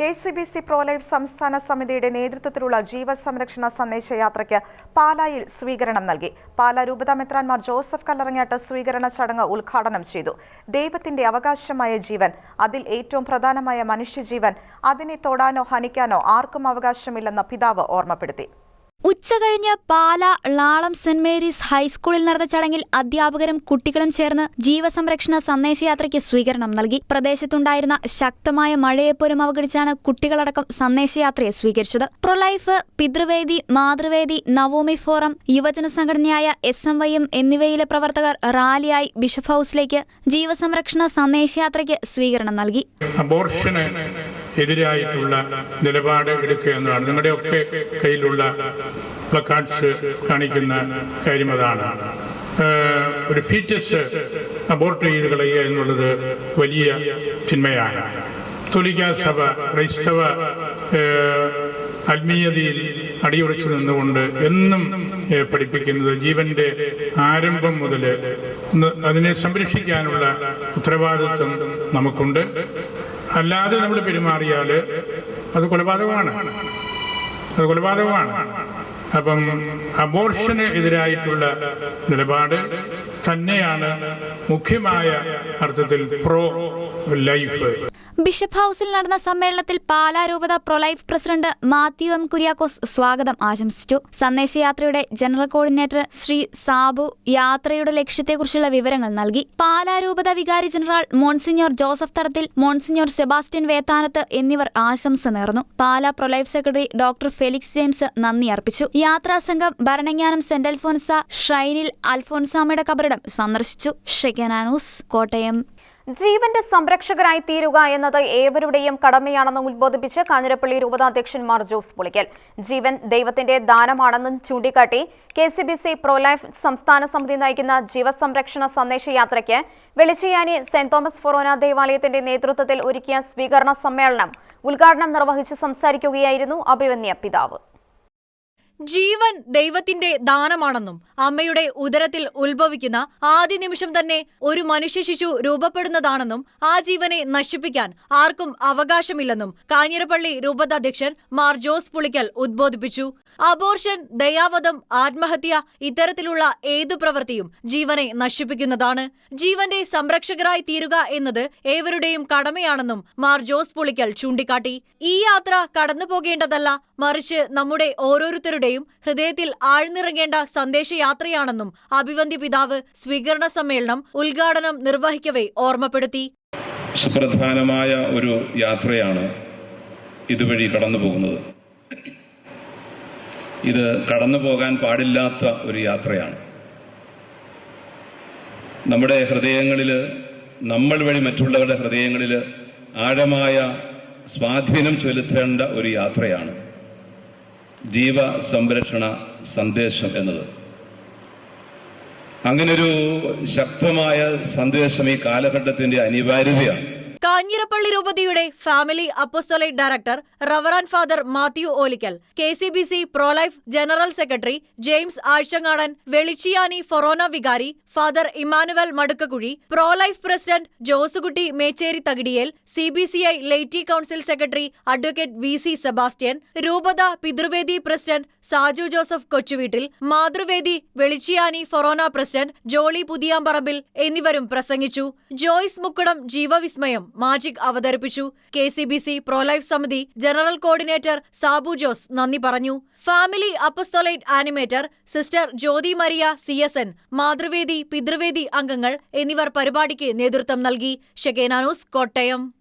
K C B C prolife സംസ്ഥാന സമിതിയുടെ നേതൃത്വത്തിലുള്ള ജീവസംരക്ഷണ സന്ദേശയാത്രയ്ക്ക് പാലായിൽ സ്വീകരണം നൽകി. പാല രൂപതാ മെത്രാൻമാർ ജോസഫ് കല്ലറങ്ങാട്ട് സ്വീകരണ ചടങ്ങ് ഉദ്ഘാടനം ചെയ്തു. ദൈവത്തിന്റെ അവകാശമായ ജീവൻ അതിൽ ഏറ്റവും പ്രധാനമായ മനുഷ്യജീവൻ അതിനെ തൊടാനോ ഹനിക്കാനോ ആർക്കും അവകാശമില്ലെന്ന് പിതാവ് ഓർമ്മപ്പെടുത്തി. ഉച്ചകഴിഞ്ഞ് പാല ളാളം സെന്റ് മേരീസ് ഹൈസ്കൂളിൽ നടന്ന ചടങ്ങിൽ അധ്യാപകരും കുട്ടികളും ചേർന്ന് ജീവസംരക്ഷണ സന്ദേശയാത്രയ്ക്ക് സ്വീകരണം നൽകി. പ്രദേശത്തുണ്ടായിരുന്ന ശക്തമായ മഴയെപ്പോലും അവഗണിച്ചാണ് കുട്ടികളടക്കം സന്ദേശയാത്രയെ സ്വീകരിച്ചത്. പ്രൊലൈഫ് പിതൃവേദി മാതൃവേദി നവോമി ഫോറം യുവജന സംഘടനയായ എസ് എം വൈ എം എന്നിവയിലെ പ്രവർത്തകർ റാലിയായി ബിഷപ്പ് ഹൌസിലേക്ക് ജീവസംരക്ഷണ സന്ദേശയാത്രയ്ക്ക് സ്വീകരണം നൽകി. എതിരായിട്ടുള്ള നിലപാട് എടുക്കുക എന്നതാണ്. നിങ്ങളുടെയൊക്കെ കയ്യിലുള്ള പ്ലക്കാർഡ്സ് കാണിക്കുന്ന കാര്യം അതാണ്. ഒരു ഫീറ്റസ് അബോർട്ട് ചെയ്ത് കളയുക എന്നുള്ളത് വലിയ തിന്മയാണ്. തൊലിക സഭ ക്രൈസ്തവ ആത്മീയതയിൽ അടിയുറച്ചു നിന്നുകൊണ്ട് എന്നും പഠിപ്പിക്കുന്നത് ജീവന്റെ ആരംഭം മുതൽ അതിനെ സംരക്ഷിക്കാനുള്ള ഉത്തരവാദിത്വം നമുക്കുണ്ട്. അല്ലാതെ നമ്മൾ പെരുമാറിയാൽ അത് കൊലപാതകമാണ്. അത് കൊലപാതകമാണ്. അപ്പം അബോർഷന് എതിരായിട്ടുള്ള നിലപാട് തന്നെയാണ് മുഖ്യമായ അർത്ഥത്തിൽ പ്രോ ലൈഫ് ബിഷപ്പ് ഹൌസിൽ നടന്ന സമ്മേളനത്തിൽ പാലാരൂപത prolife president Mathew M Kuriakose സ്വാഗതം ആശംസിച്ചു. സന്ദേശയാത്രയുടെ ജനറൽ കോർഡിനേറ്റർ ശ്രീ സാബു യാത്രയുടെ ലക്ഷ്യത്തെക്കുറിച്ചുള്ള വിവരങ്ങൾ നൽകി. പാലാരൂപത വികാരി general monsignor Joseph Thadathil monsignor Sebastian Vethanath എന്നിവർ ആശംസ നേർന്നു. Pala prolife secretary doctor Felix James നന്ദി അർപ്പിച്ചു. യാത്രാസംഘം ഭരണങ്ങാനം സെന്റ് അൽഫോൻസ ഷൈനിൽ അൽഫോൻസാമയുടെ കബറിടം സന്ദർശിച്ചു. ഷെക്കനാനൂസ് കോട്ടയം. ജീവന്റെ സംരക്ഷകരായി തീരുക എന്നത് ഏവരുടെയും കടമയാണെന്ന് ഉദ്ബോധിപ്പിച്ച് കാഞ്ഞിരപ്പള്ളി രൂപതാധ്യക്ഷൻ മാർ ജോസ് പുളിക്കൽ. ജീവൻ ദൈവത്തിന്റെ ദാനമാണെന്നും ചൂണ്ടിക്കാട്ടി K C B C prolife സംസ്ഥാന സമിതി നയിക്കുന്ന ജീവസംരക്ഷണ സന്ദേശയാത്രയ്ക്ക് വെളിച്ചയാനി സെന്റ് തോമസ് ഫൊറോന ദേവാലയത്തിന്റെ നേതൃത്വത്തിൽ ഒരുക്കിയ സ്വീകരണ സമ്മേളനം ഉദ്ഘാടനം നിർവഹിച്ച് സംസാരിക്കുകയായിരുന്നു അഭിവന്യ പിതാവ്. ജീവൻ ദൈവത്തിന്റെ ദാനമാണെന്നും അമ്മയുടെ ഉദരത്തിൽ ഉത്ഭവിക്കുന്ന ആദ്യ നിമിഷം തന്നെ ഒരു മനുഷ്യ ശിശു രൂപപ്പെടുന്നതാണെന്നും ആ ജീവനെ നശിപ്പിക്കാൻ ആർക്കും അവകാശമില്ലെന്നും കാഞ്ഞിരപ്പള്ളി രൂപതാധ്യക്ഷൻ മാർ ജോസ് പുളിക്കൽ ഉദ്ബോധിപ്പിച്ചു. അബോർഷൻ ദയാവധം ആത്മഹത്യ ഇത്തരത്തിലുള്ള ഏതു പ്രവൃത്തിയും ജീവനെ നശിപ്പിക്കുന്നതാണ്. ജീവന്റെ സംരക്ഷകരായി തീരുക എന്നത് ഏവരുടെയും കടമയാണെന്നും മാർ ജോസ് പുളിക്കൽ ചൂണ്ടിക്കാട്ടി. ഈ യാത്ര കടന്നു പോകേണ്ടതല്ല മറിച്ച് നമ്മുടെ ഓരോരുത്തരുടെയും ഹൃദയത്തിൽ ആഴ്ന്നിറങ്ങേണ്ട സന്ദേശയാത്രയാണെന്നും അഭിവന്ദ്യ പിതാവ് സ്വീകരണ സമ്മേളനം ഉദ്ഘാടനം നിർവഹിക്കവേ ഓർമ്മപ്പെടുത്തി. സുപ്രധാനമായ ഒരു യാത്രയാണ് ഇതുവഴി കടന്നു പോകുന്നത് ഇത് കടന്നു പോകാൻ പാടില്ലാത്ത ഒരു യാത്രയാണ്. നമ്മുടെ ഹൃദയങ്ങളിൽ നമ്മൾ വഴി മറ്റുള്ളവരുടെ ഹൃദയങ്ങളിൽ ആഴമായ സ്വാധീനം ചെലുത്തേണ്ട ഒരു യാത്രയാണ്. ജീവ സംരക്ഷണ സന്ദേശം എന്നത്. അങ്ങനൊരു ശക്തമായ സന്ദേശം ഈ കാലഘട്ടത്തിന്റെ അനിവാര്യതയാണ്. കാഞ്ഞിരപ്പള്ളി രൂപതയുടെ family apostolate director reverend father Mathew Olickal K C B C prolife general secretary James Azhchangadan Velichiyani forane വികാരി father Emmanuel Madukkakuzhi prolife president Josekutty Mechery Thakidiyel C B C I laity council secretary advocate V C Sebastian രൂപത പിതൃവേദി president Saju Joseph Kochuveettil മാതൃവേദി Velichiyani forane president Jolly Puthiyamparambil എന്നിവരും പ്രസംഗിച്ചു. ജോയ്സ് മുക്കുടം ജീവവിസ്മയം. Magic അവതരിപ്പിച്ചു. K C B C prolife സമിതി general coordinator Sabu Jose നന്ദി പറഞ്ഞു. Family apostolate animator sister Jyothi Maria C S N Mathruvedi പിതൃവേദി അംഗങ്ങൾ എന്നിവർ പരിപാടിക്ക് നേതൃത്വം നൽകി. ഷെക്കേനാനൂസ് കോട്ടയം.